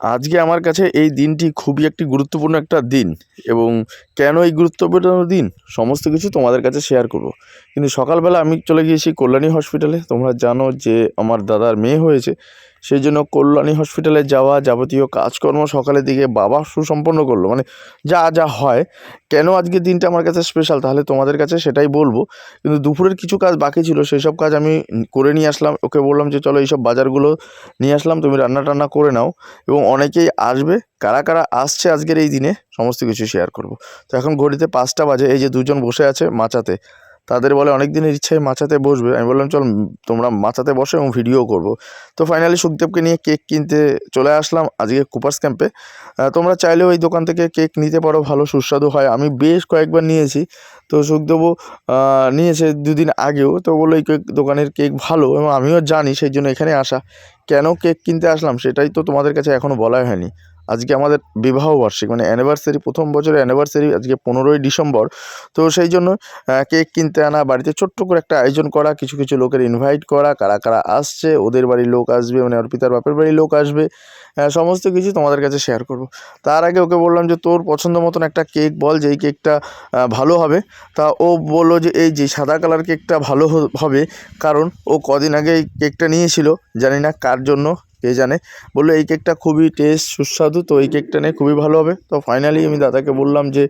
আজকে আমার কাছে এই দিনটি খুবই একটি গুরুত্বপূর্ণ একটা দিন এবং কেন এই গুরুত্বপূর্ণ দিন? সমস্ত কিছু তোমাদের কাছে শেয়ার করব। কিন্তু সকালবেলা আমি চলে গিয়েছি কল্যাণী হসপিটালে তোমরা জানো যে আমার দাদার মেয়ে হয়েছে। সেই জন্য কল্যাণী হসপিটালে যাওয়া যাবতীয় কাজকর্ম সকালের দিকে বাবা সুসম্পন্ন করল। মানে যা যা হয়, কেন আজকের দিনটা আমার কাছে স্পেশাল তাহলে তোমাদের কাছে সেটাই বলব। কিন্তু দুপুরের কিছু কাজ বাকি ছিল সেই সব কাজ আমি করে নিয়ে আসলাম। ওকে বললাম যে, চলো এইসব বাজারগুলো নিয়ে আসলাম, তুমি রান্না টান্না করে নাও। এবং অনেকেই আসবে, কারা কারা আসছে আজকের এই দিনে, সমস্ত কিছু শেয়ার করব। তো এখন ঘড়িতে পাঁচটা বাজে, এই যে দুজন বসে আছে মাচাতে। তাদের বলে অনেক দিনের ইচ্ছায় মাচাতে বসবে। আমি বললাম, চল, তোমরা মাচাতে বসো এবং ভিডিও করব। তো ফাইনালি সুখদেবকে নিয়ে কেক কিনতে চলে আসলাম, আজকে কুপার্স ক্যাম্পে তোমরা চাইলেও এই দোকান থেকে কেক নিতে পারো, ভালো সুস্বাদু হয়। আমি বেশ কয়েকবার নিয়েছি। তো সুখদেবও নিয়েছে দুদিন আগেও। তো বলল, এই কেক দোকানের কেক ভালো এবং আমিও জানি, সেই জন্য এখানে আসা। কেন কেক কিনতে আসলাম, সেটাই তো তোমাদের কাছে এখনও বলাই হয়নি। আজকে আমাদের বিবাহ বার্ষিক মানে অ্যানিভার্সারি প্রথম বছরের অ্যানিভার্সারি আজকে পনেরোই ডিসেম্বর। তো সেই জন্য কেক কিনতে আনা, বাড়িতে ছোট্ট করে একটা আয়োজন করা, কিছু কিছু লোকের ইনভাইট করা, কারা কারা আসছে, ওদের বাড়ির লোক আসবে মানে অর্পিতার বাপের বাড়ির লোক আসবে সমস্ত কিছু তোমাদের কাছে শেয়ার করব। তার আগে ওকে বললাম যে, তোর পছন্দ মতন একটা কেক বল, যেই কেকটা ভালো হবে। তা ও বলল যে, এই যে, সাদা কালার কেকটা ভালো হবে। কারণ ও কদিন আগে এই কেকটা নিয়েছিল, জানি না কার জন্য। কে জানে? বলল, এই কেকটা খুবই টেস্ট সুস্বাদু, তো এই কেকটা নিয়ে খুবই ভালো হবে। তো ফাইনালি আমি দাদাকে বললাম যে,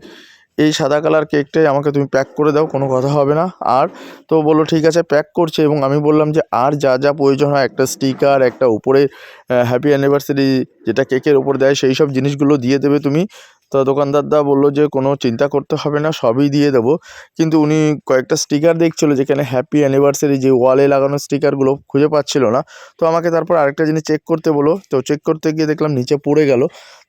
এই সাদা কালার কেকটাই আমাকে তুমি প্যাক করে দাও, কোনো কথা হবে না। আর তো বলল, ঠিক আছে প্যাক করছে। এবং আমি বললাম যে, আর যা যা প্রয়োজন হয়, একটা স্টিকার একটা উপরে হ্যাপি অ্যানিভার্সারি যেটা কেকের উপর দেয়, সেই সব জিনিসগুলো দিয়ে দেবে তুমি। তো দোকানদারদা বলল যে, কোনো চিন্তা করতে হবে না, সবই দিয়ে দেবো। কিন্তু উনি কয়েকটা স্টিকার দেখছিলো যেখানে হ্যাপি অ্যানিভার্সারি যে ওয়ালে লাগানো স্টিকারগুলো খুঁজে পাচ্ছিল না। তো আমাকে তারপর আরেকটা জিনিস চেক করতে বলো তো চেক করতে গিয়ে দেখলাম নিচে পড়ে গেল।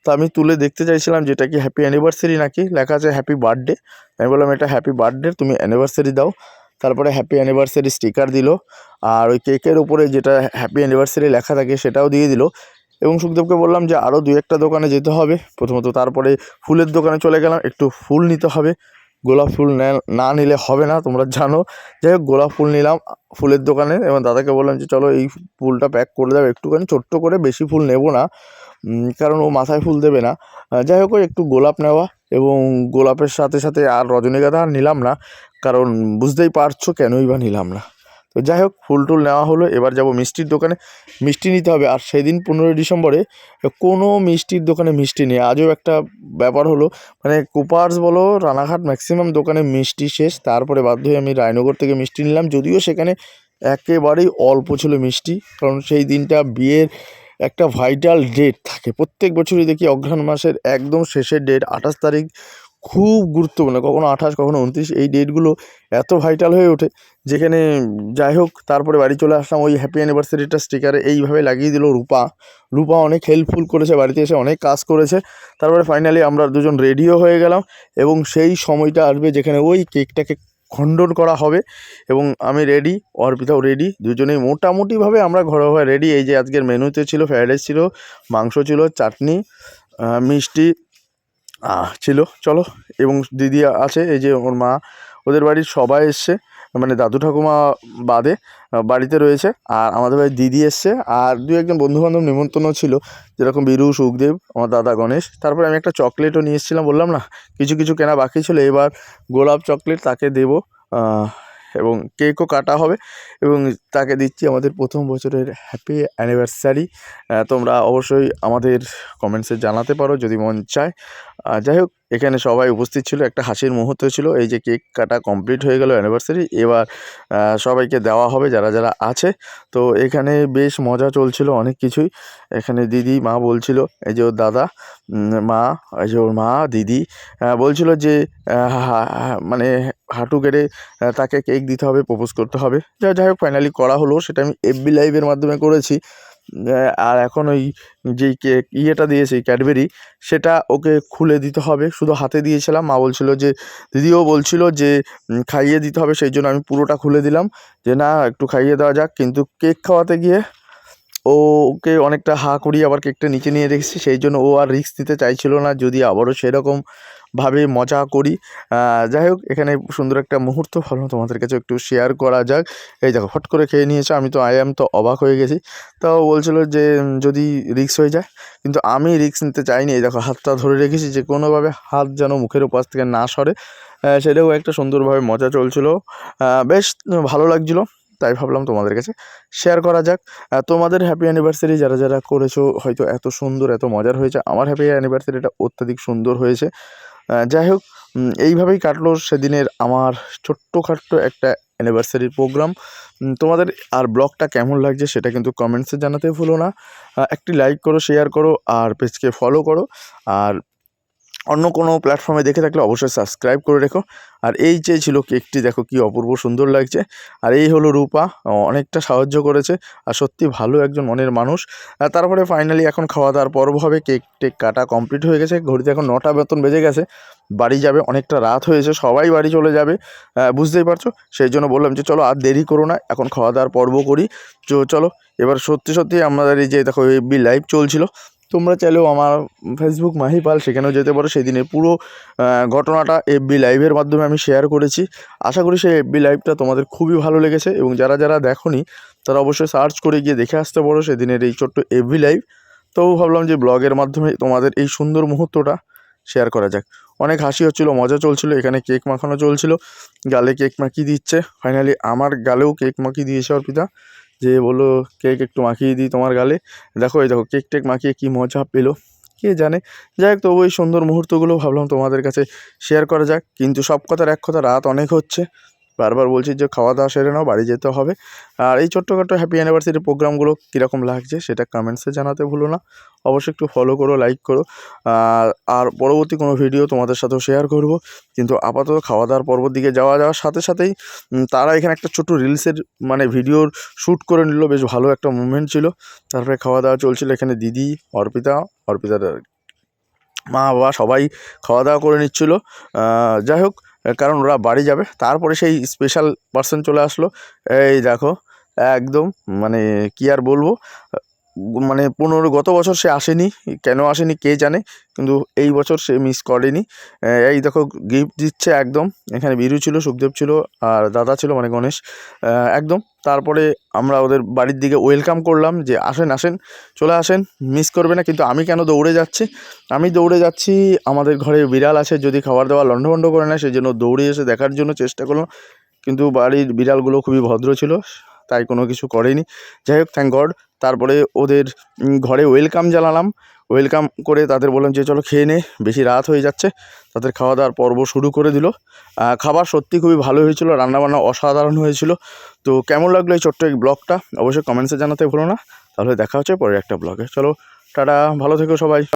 তো আমি তুলে দেখতে চাইছিলাম যেটা কি হ্যাপি অ্যানিভার্সারি নাকি? লেখা আছে হ্যাপি বার্থডে আমি বললাম, এটা হ্যাপি বার্থডে তুমি অ্যানিভার্সারি দাও। তারপরে হ্যাপি অ্যানিভার্সারি স্টিকার দিল। আর ওই কেকের উপরে যেটা হ্যাপি অ্যানিভার্সারি লেখা থাকে, সেটাও দিয়ে দিল। এবং সুখদেবকে বললাম যে আরও দু একটা দোকানে যেতে হবে। প্রথমত তারপরে ফুলের দোকানে চলে গেলাম, একটু ফুল নিতে হবে। গোলাপ ফুল নে- নিলে হবে না, তোমরা জানো। যাই হোক, গোলাপ ফুল নিলাম ফুলের দোকানে এবং দাদাকে বললাম যে, চলো এই ফুলটা প্যাক করে দাও, একটুখানি ছোট্ট করে বেশি ফুল নেব না কারণ ও মাথায় ফুল দেবে না। যাই হোক একটু গোলাপ নেওয়া এবং গোলাপের সাথে সাথে আর রজনীগন্ধা নিলাম না, কারণ বুঝতেই পারছ কেনই বা নিলাম না। তো যাই হোক ফুল টুল নেওয়া হলো। এবার যাব মিষ্টির দোকানে। মিষ্টি নিতে হবে। আর সেদিন পনেরোই ডিসেম্বরে কোনো মিষ্টির দোকানে মিষ্টি নেই। আজও একটা ব্যাপার হলো মানে কুপার্স বলো, রানাঘাট ম্যাক্সিমাম দোকানে মিষ্টি শেষ। তারপরে বাধ্য হয়ে আমি রায়নগর থেকে মিষ্টি নিলাম। যদিও সেখানে একেবারেই অল্প ছিল মিষ্টি, কারণ সেই দিনটা বিয়ের একটা ভাইটাল ডেট থাকে। প্রত্যেক বছরই দেখি অঘ্রাণ মাসের একদম শেষের ডেট, আঠাশ তারিখ। খুব গুরুত্বপূর্ণ, কখনো আঠাশ, কখনো উনত্রিশ এই ডেটগুলো এত ভাইটাল হয়ে ওঠে যেখানে যাই হোক তারপরে বাড়ি চলে আসলাম, ওই হ্যাপি অ্যানিভার্সারিটা স্টিকারে এইভাবে লাগিয়ে দিল রূপা। রূপা অনেক হেল্পফুল করেছে, বাড়িতে এসে অনেক কাজ করেছে। তারপরে ফাইনালি আমরা দুজন রেডিও হয়ে গেলাম এবং সেই সময়টা আসবে যেখানে ওই কেকটাকে খণ্ডন করা হবে এবং আমি রেডি অর্পিতাও রেডি দুজনেই মোটামুটিভাবে আমরা ঘরোয়া রেডি এই যে আজকের মেনুতে ছিল ফ্রাইড রাইস ছিল, মাংস ছিল, চাটনি মিষ্টি ছিল। চলো, এবং দিদি আছে, এই যে ওর মা, ওদের বাড়ির সবাই এসছে মানে দাদু ঠাকুমা বাদে বাড়িতে রয়েছে, আর আমাদের বাড়ির দিদি এসছে, আর দু একজন বন্ধুবান্ধব নিমন্ত্রণ ছিল, যেরকম বীরু, সুখদেব, আমার দাদা গণেশ। তারপরে আমি একটা চকলেটও নিয়ে এসেছিলাম, বললাম না, কিছু কিছু কেনা বাকি ছিল, এবার গোলাপ চকলেট তাকে দেবো এবং কেকও কাটা হবে এবং তাকে দিচ্ছি আমাদের প্রথম বছরের হ্যাপি অ্যানিভার্সারি। তোমরা অবশ্যই আমাদের কমেন্টসে জানাতে পারো যদি মন চায়। যাই হোক এখানে সবাই উপস্থিত ছিল একটা হাসির মুহূর্ত ছিল এই যে কেক কাটা কমপ্লিট হয়ে গেল অ্যানিভার্সারি এবার সবাইকে দেওয়া হবে যারা যারা আছে। তো এখানে বেশ মজা চলছিল অনেক কিছুই। এখানে দিদি মা বলছিল এই যে ওর দাদা মা এই যে ওর মা দিদি বলছিল যে মানে হাঁটু আহ, তাকে কেক দিতে হবে প্রপোজ করতে হবে। যা যাই হোক ফাইনালি করা হলো সেটা আমি এফবি লাইভের মাধ্যমে করেছি। আর এখন ওই যেই কেক ইয়েটা দিয়েছি ক্যাডবেরি সেটা ওকে খুলে দিতে হবে। শুধু হাতে দিয়েছিলাম, মা বলছিল যে, দিদিও বলছিল যে খাইয়ে দিতে হবে, সেই জন্য আমি পুরোটা খুলে দিলাম। যে না, একটু খাইয়ে দেওয়া যাক, কিন্তু কেক খাওয়াতে গিয়ে ওকে অনেকটা হা করিয়ে আবার কেকটা নিচে নিয়ে রেখেছি, সেই জন্য ও আর রিস্ক নিতে চাইছিল না, যদি আবারও সেরকম ভাবে মজা করি। যাই হোক এখানে সুন্দর একটা মুহূর্ত ভাবলাম তোমাদের কাছে একটু শেয়ার করা যাক। এই দেখো, হট করে খেয়ে নিয়েছে, আমি তো আই এম তো অবাক হয়ে গেছি। তাও বলছিল যে যদি রিক্স হয়ে যায়, কিন্তু আমি রিক্স নিতে চাইনি। এই দেখো, হাতটা ধরে রেখেছি যে, কোনোভাবে হাত যেন মুখের উপাস থেকে না সরে সেটাও একটা সুন্দরভাবে মজা চলছিল। বেশ ভালো লাগছিল, তাই ভাবলাম তোমাদের কাছে শেয়ার করা যাক। তোমাদের হ্যাপি অ্যানিভার্সারি যারা যারা করেছ, হয়তো এত সুন্দর, এত মজার হয়েছে। আমার হ্যাপি অ্যানিভার্সারিটা অত্যাধিক সুন্দর হয়েছে। যাই হোক এইভাবেই কাটলো সেদিনের আমার ছোট্টখাট্ট একটা অ্যানিভার্সারির প্রোগ্রাম তোমাদের আর ব্লগটা কেমন লাগছে সেটা কিন্তু কমেন্টসে জানাতে ভুলো না। একটি লাইক করো শেয়ার করো, আর পেজকে ফলো করো। আর অন্য কোনো প্ল্যাটফর্মে দেখে থাকলে অবশ্যই সাবস্ক্রাইব করে রেখো। আর এই যে ছিল কেকটি, দেখো কি অপূর্ব সুন্দর লাগছে। আর এই হলো রূপা অনেকটা সাহায্য করেছে। আর সত্যি ভালো একজন মনের মানুষ। আর তারপরে ফাইনালি এখন খাওয়া দাওয়ার পর্ব হবে। কেক টেক কাটা কমপ্লিট হয়ে গেছে। ঘড়িতে এখন নটা বেতন বেজে গেছে। বাড়ি যাবে, অনেকটা রাত হয়েছে। সবাই বাড়ি চলে যাবে। বুঝতেই পারছ? সেই জন্য বললাম যে, চলো আর দেরি করো না। এখন খাওয়া দাওয়ার পর্ব করি। চলো, এবার সত্যি সত্যি আমাদের এই যে, দেখো এফবি লাইভ চলছিল। তোমরা চাইলেও আমার ফেসবুক মাহিপাল, সেখানেও যেতে পারো। সেদিনের পুরো ঘটনাটা এফবি লাইভের মাধ্যমে আমি শেয়ার করেছি। আশা করি সেই এফবি লাইভটা তোমাদের খুবই ভালো লেগেছে এবং যারা যারা দেখোনি, তারা অবশ্যই সার্চ করে গিয়ে দেখে আসতে পারো সেদিনের এই ছোট্ট এফবি লাইভ তো ভাবলাম যে ব্লগের মাধ্যমে তোমাদের এই সুন্দর মুহূর্তটা শেয়ার করা যাক। অনেক হাসি হচ্ছিল, মজা চলছিল, এখানে কেক মাখানো চলছিল। গালে কেক মাখিয়ে দিচ্ছে। ফাইনালি আমার গালেও কেক মাখিয়ে দিয়েছে অর্পিতা। যে বলল, কেক একটু মাখিয়ে দিই তোমার গালে। দেখো, এই দেখো, কেক টেক মাখিয়ে কী মজা পেল। কে জানে? যাই হোক তবু এই সুন্দর মুহূর্তগুলো ভাবলাম তোমাদের কাছে শেয়ার করা যাক। কিন্তু সব কথার এক কথা রাত অনেক হচ্ছে। বারবার বলছি যে খাওয়া দাওয়া সেরে নাও, বাড়ি যেতে হবে। আর এই ছোট্টখাটো হ্যাপি অ্যানিভার্সারি প্রোগ্রামগুলো কীরকম লাগছে সেটা কমেন্টসে জানাতে ভুলো না। অবশ্যই একটু ফলো করো লাইক করো। আর আর পরবর্তী কোনো ভিডিও তোমাদের সাথেও শেয়ার করব। কিন্তু আপাতত খাওয়া দাওয়ার পর্বর দিকে যাওয়া যাওয়ার সাথে সাথেই তারা এখানে একটা ছোট্ট রিলসের মানে ভিডিওর শ্যুট করে নিল। বেশ ভালো একটা মুভমেন্ট ছিল। তারপরে খাওয়া দাওয়া চলছিল এখানে দিদি, অর্পিতা, অর্পিতার মা বাবা সবাই খাওয়া দাওয়া করে নিচ্ছিল। যাই হোক কারণ ওরা বাড়ি যাবে। তারপরে সেই স্পেশাল পার্সন চলে আসলো। এই দেখো, একদম মানে কি আর বলব? মানে পনেরো, গত বছর সে আসেনি। কেন আসেনি কে জানে, কিন্তু এই বছর সে মিস করেনি। এই দেখো গিফট দিচ্ছে একদম। এখানে বিরু ছিল, সুখদেব ছিল, আর দাদা ছিল মানে গণেশ। একদম। তারপরে আমরা ওদের বাড়ির দিকে ওয়েলকাম করলাম যে, আসেন আসেন, চলে আসেন মিস করবে না, কিন্তু আমি কেন দৌড়ে যাচ্ছি? আমি দৌড়ে যাচ্ছি, আমাদের ঘরে বিড়াল আছে, যদি খাবার দাবার লণ্ডভণ্ড করে না সেই জন্য দৌড়ে এসে দেখার জন্য চেষ্টা করলাম। কিন্তু বাড়ির বিড়ালগুলো খুবই ভদ্র ছিল। তাই কোনো কিছু করেনি। যাই হোক থ্যাংক গড তারপরে ওদের ঘরে ওয়েলকাম জ্বালালাম ওয়েলকাম করে তাদের বললাম যে, চলো খেয়ে নে, বেশি রাত হয়ে যাচ্ছে। তাদের খাওয়া দাওয়ার পর্ব শুরু করে দিল। খাবার সত্যি খুবই ভালো হয়েছিল, রান্নাবান্না অসাধারণ হয়েছিল। তো কেমন লাগল এই ছোট্ট এই ব্লগটা? অবশ্যই কমেন্টসে জানাতে ভুলো না। তাহলে দেখা হচ্ছে পরের একটা ব্লগে। চলো, টাটা, ভালো থেকো সবাই।